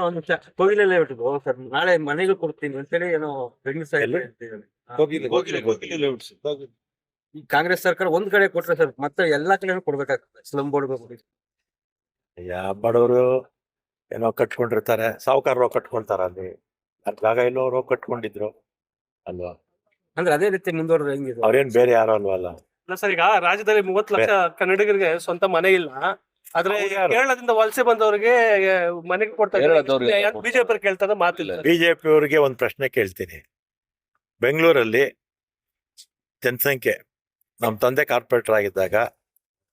ಒಂದು ನಿಮಿಷ. ಕೋಗಿಲೆಲ್ಲ ಬಿಟ್ಟು ಸರ್ ನಾಳೆ ಮನೆಗೆ ಕೊಡ್ತೀನಿ ಅಂತೇಳಿ ಏನೋ ಬೆಂಗಳೂರು ಸೈಡ್ ಈ ಕಾಂಗ್ರೆಸ್ ಸರ್ಕಾರ ಒಂದ್ ಕಡೆ ಕೊಟ್ರೆ ಸರ್ ಮತ್ತೆ ಎಲ್ಲಾ ಕಡೆ ಕೊಡ್ಬೇಕಾಗ್ತದೆ. ಸ್ಲಮ್ ಬೋರ್ಡ್ ಅಯ್ಯ ಬಡವರು ಏನೋ ಕಟ್ಕೊಂಡಿರ್ತಾರೆ. ಸಾವುಕಾರರು ಕಟ್ಕೊಳ್ತಾರ ಅಲ್ಲಿ. ಜಾಗ ಎಲ್ಲೋ ರೋ ಕಟ್ಕೊಂಡಿದ್ರು. ಅಲ್ವಾ? ಅಂದ್ರೆ ಅದೇ ರೀತಿ ಮುಂದುವರೆದ್ರೆ ಹೆಂಗಿದೆ ಅವ್ರೇನ್ ಬೇರೆ ಯಾರು ಅಲ್ವಾ ಅಲ್ಲ ಸರ್ ಈಗ ರಾಜ್ಯದಲ್ಲಿ ಮೂವತ್ತು ಲಕ್ಷ ಕನ್ನಡಿಗರಿಗೆ ಸ್ವಂತ ಮನೆ ಇಲ್ಲ. ಆದ್ರೆ ಕೇರಳದಿಂದ ವಲಸೆ ಬಂದವರಿಗೆ ಮನೆಗೆ ಕೊಡ್ತಾರೆ ಬಿಜೆಪಿ ಕೇಳ್ತಾರೆ ಮಾತಿಲ್ಲ. ಬಿಜೆಪಿ ಅವರಿಗೆ ಒಂದು ಪ್ರಶ್ನೆ ಕೇಳ್ತೀನಿ. ಬೆಂಗಳೂರಲ್ಲಿ ಜನಸಂಖ್ಯೆ ನಮ್ಮ ತಂದೆ ಕಾರ್ಪೊರೇಟರ್ ಆಗಿದ್ದಾಗ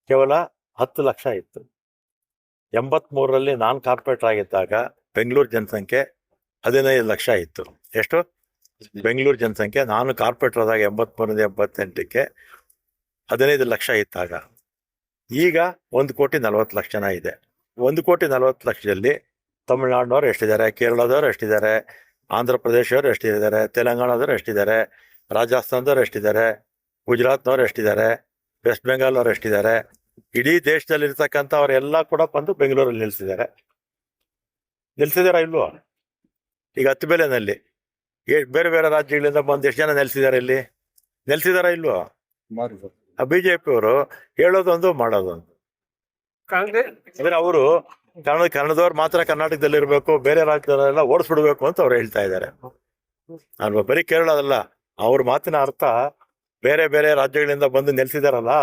ಕೇವಲ ಹತ್ತು ಲಕ್ಷ ಇತ್ತು. ಎಂಬತ್ಮೂರರಲ್ಲಿ ನಾನು ಕಾರ್ಪೊರೇಟರ್ ಆಗಿದ್ದಾಗ ಬೆಂಗಳೂರು ಜನಸಂಖ್ಯೆ ಹದಿನೈದು ಲಕ್ಷ ಇತ್ತು. ಎಷ್ಟು? ಬೆಂಗಳೂರು ಜನಸಂಖ್ಯೆ ನಾನು ಕಾರ್ಪೊರೇಟರ್ ಆದಾಗ ಎಂಬತ್ಮೂರರಿಂದ ಎಂಬತ್ತೆಂಟಕ್ಕೆ ಹದಿನೈದು ಲಕ್ಷ ಇತ್ತಾಗ ಈಗ ಒಂದು ಕೋಟಿ ನಲವತ್ತು ಲಕ್ಷ ಜನ ಇದೆ. ಒಂದು ಕೋಟಿ ನಲವತ್ತು ಲಕ್ಷದಲ್ಲಿ ತಮಿಳ್ನಾಡಿನವ್ರು ಎಷ್ಟಿದ್ದಾರೆ, ಕೇರಳದವ್ರು ಎಷ್ಟಿದ್ದಾರೆ ಆಂಧ್ರ ಪ್ರದೇಶದವ್ರು ಎಷ್ಟಿದ್ದಾರೆ, ತೆಲಂಗಾಣದವ್ರು ಎಷ್ಟಿದ್ದಾರೆ, ರಾಜಸ್ಥಾನದವ್ರು ಎಷ್ಟಿದ್ದಾರೆ, ಗುಜರಾತ್ನವ್ರು ಎಷ್ಟಿದ್ದಾರೆ, ವೆಸ್ಟ್ ಬೆಂಗಾಲ್ನವ್ರು ಎಷ್ಟಿದ್ದಾರೆ, ಇಡೀ ದೇಶದಲ್ಲಿರ್ತಕ್ಕಂಥವರೆಲ್ಲ ಕೂಡ ಬಂದು ಬೆಂಗಳೂರಲ್ಲಿ ನಿಲ್ಸಿದ್ದಾರೆ. ನಿಲ್ಸಿದಾರ ಇಲ್ವೋ? ಈಗ ಹತ್ತು ಬೆಲೆನಲ್ಲಿ ಬೇರೆ ಬೇರೆ ರಾಜ್ಯಗಳಿಂದ ಬಂದು ಎಷ್ಟು ಜನ ನೆಲೆಸಿದ್ದಾರೆ ಇಲ್ಲಿ? ನೆಲೆಸಿದಾರ ಇಲ್ವೋ? ಆ ಬಿಜೆಪಿ ಅವರು ಹೇಳೋದೊಂದು ಮಾಡೋದೊಂದು. ಕಾಂಗ್ರೆಸ್ ಅಂದ್ರೆ ಅವರು ಕನ್ನಡ ಕನ್ನಡದವ್ರು ಮಾತ್ರ ಕರ್ನಾಟಕದಲ್ಲಿ ಇರಬೇಕು ಬೇರೆ ರಾಜ್ಯದಲ್ಲೆಲ್ಲ ಓಡಿಸ್ಬಿಡ್ಬೇಕು ಅಂತ ಅವ್ರು ಹೇಳ್ತಾ ಇದ್ದಾರೆ. ನಾನು ಬರೀ ಕೇರಳದಲ್ಲ ಅವ್ರ ಮಾತಿನ ಅರ್ಥ ಬೇರೆ ಬೇರೆ ರಾಜ್ಯಗಳಿಂದ ಬಂದು ನೆಲೆಸಿದಾರಲ್ಲ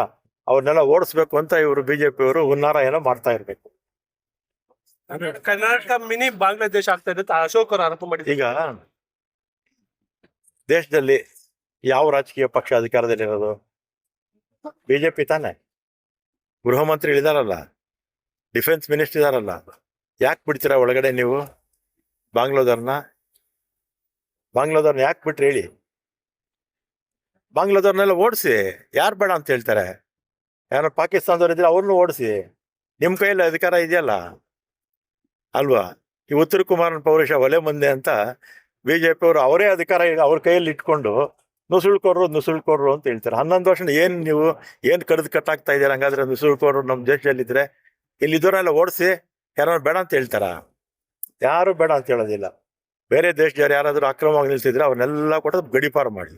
ಅವ್ರನ್ನೆಲ್ಲ ಓಡಿಸ್ಬೇಕು ಅಂತ ಇವರು ಬಿಜೆಪಿ ಅವರು ಹುನ್ನಾರ ಏನೋ ಮಾಡ್ತಾ ಇರ್ಬೇಕು. ಕರ್ನಾಟಕ ಮಿನಿ ಬಾಂಗ್ಲಾದೇಶ ಆಗ್ತಾ ಇದೆ ಅಂತ ಅಶೋಕ್ ಅವರು ಆರೋಪ ಮಾಡಿದ್ರು. ಈಗ ದೇಶದಲ್ಲಿ ಯಾವ ರಾಜಕೀಯ ಪಕ್ಷ ಅಧಿಕಾರದಲ್ಲಿರೋದು? ಬಿಜೆಪಿ ತಾನೆ. ಗೃಹ ಮಂತ್ರಿ ಇಳಿದಾರಲ್ಲ. ಡಿಫೆನ್ಸ್ ಮಿನಿಸ್ಟರ್ ಇದಾರಲ್ಲ. ಯಾಕೆ ಬಿಡ್ತೀರಾ ಒಳಗಡೆ ನೀವು? ಬಾಂಗ್ಲಾದವ್ರನ್ನ? ಬಾಂಗ್ಲಾದವ್ರನ್ನ ಯಾಕೆ ಬಿಟ್ರಿ ಹೇಳಿ? ಬಾಂಗ್ಲಾದವ್ರನ್ನೆಲ್ಲ ಓಡಿಸಿ. ಯಾರು ಬೇಡ ಅಂತ ಹೇಳ್ತಾರೆ. ಯಾರೋ ಪಾಕಿಸ್ತಾನದವ್ರು ಇದ್ರೆ ಅವ್ರನ್ನೂ ಓಡಿಸಿ. ನಿಮ್ಮ ಕೈಯಲ್ಲಿ ಅಧಿಕಾರ ಇದೆಯಲ್ಲ? ಅಲ್ವಾ? ಈ ಉತ್ತರ ಕುಮಾರನ ಪೌರುಷ ಒಲೆ ಮುಂದೆ ಅಂತ ಬಿಜೆಪಿ ಅವರು ಅವರೇ ಅಧಿಕಾರ ಅವ್ರ ಕೈಯಲ್ಲಿ ಇಟ್ಕೊಂಡು ನುಸುಳ್ಕೊಡ್ರು ನುಸುಳ್ಕೋರು ಅಂತ ಹೇಳ್ತಾರೆ. ಹನ್ನೊಂದು ವರ್ಷ ಏನು ನೀವು, ಏನು ಕಡ್ದು ಕಟ್ಟಾಗ್ತಾ ಇದ್ದೀರಾ? ಹಂಗಾದ್ರೆ ನುಸುಳ್ಕೊಡ್ರು ನಮ್ಮ ದೇಶದಲ್ಲಿದ್ದರೆ ಇಲ್ಲಿ ಇದ್ದವರೆಲ್ಲ ಓಡಿಸಿ ಯಾರು ಬೇಡ ಅಂತ ಹೇಳ್ತಾರ? ಯಾರು ಬೇಡ ಅಂತ ಹೇಳೋದಿಲ್ಲ. ಬೇರೆ ದೇಶದವ್ರು ಯಾರಾದರೂ ಅಕ್ರಮವಾಗಿ ನಿಲ್ಸಿದ್ರೆ ಅವ್ರನ್ನೆಲ್ಲ ಕೂಡ ಗಡಿಪಾರು ಮಾಡಿ.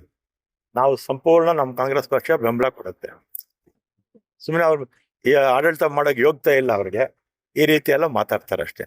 ನಾವು ಸಂಪೂರ್ಣ ನಮ್ಮ ಕಾಂಗ್ರೆಸ್ ಪಕ್ಷ ಬೆಂಬಲ ಕೊಡುತ್ತೆ. ಸುಮ್ಮನೆ ಅವ್ರು ಈ ಆಡಳಿತ ಮಾಡೋಕ್ಕೆ ಯೋಗ್ಯತೆ ಇಲ್ಲ ಅವ್ರಿಗೆ. ಈ ರೀತಿ ಎಲ್ಲ ಮಾತಾಡ್ತಾರೆ ಅಷ್ಟೇ